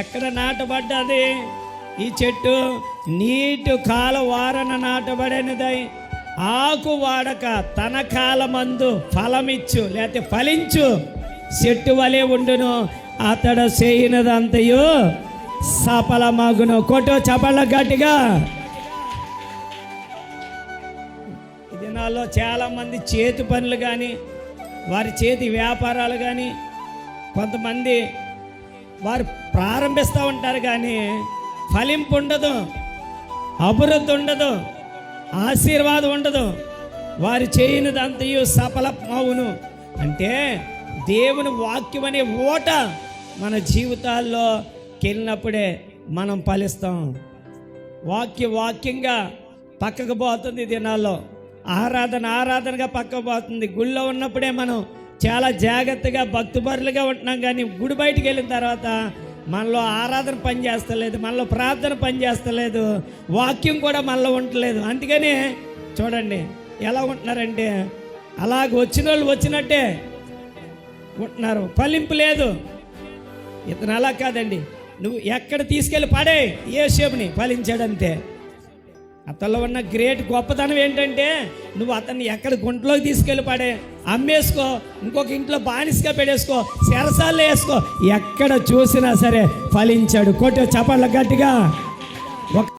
ఎక్కడ నాటబడ్డది? ఈ చెట్టు నీటి కాల వారన నాటబడినదై. ఆకు వాడక తన కాలమందు ఫలమిచ్చు లేకపోతే ఫలించు. చెట్టు వలె ఉండును అతడు చేయనదంతయు సఫలమగును. కొట్టు చపళ్ళ గట్టిగా. దినాల్లో చాలామంది చేతి పనులు కానీ వారి చేతి వ్యాపారాలు కానీ కొంతమంది వారు ప్రారంభిస్తూ ఉంటారు కానీ ఫలింపు ఉండదు అభివృద్ధి ఉండదు ఆశీర్వాదం ఉండదు. వారు చేయనిదంతయు సఫలమవును. అంటే దేవుని వాక్యం అనే ఓట మన జీవితాల్లో కెళ్ళినప్పుడే మనం ఫలిస్తాం. వాక్య వాక్యంగా పక్కకు పోతుంది దినాల్లో. ఆరాధన ఆరాధనగా పక్కకు పోతుంది. గుళ్ళో ఉన్నప్పుడే మనం చాలా జాగ్రత్తగా భక్తుపరులుగా ఉంటున్నాం కానీ గుడి బయటికి వెళ్ళిన తర్వాత మనలో ఆరాధన పని చేస్తలేదు మనలో ప్రార్థన పని చేస్తలేదు వాక్యం కూడా మనలో ఉండలేదు. అందుకనే చూడండి ఎలా ఉంటున్నారంటే అలాగ వచ్చిన వాళ్ళు వచ్చినట్టే ఉంటున్నారు. ఫలింపు లేదు. ఇతను అలా కాదండి. నువ్వు ఎక్కడ తీసుకెళ్ళి పడే ఏ షేపుని ఫలించాడంతే. అతనిలో ఉన్న గ్రేట్ గొప్పతనం ఏంటంటే నువ్వు అతన్ని ఎక్కడ గుంటలోకి తీసుకెళ్ళి పడే అమ్మేసుకో ఇంకొక ఇంట్లో బానిసగా పెడేసుకో సెరసాల్లో వేసుకో ఎక్కడ చూసినా సరే ఫలించాడు. కొట్టే చపళ్ళ గట్టిగా. ఒక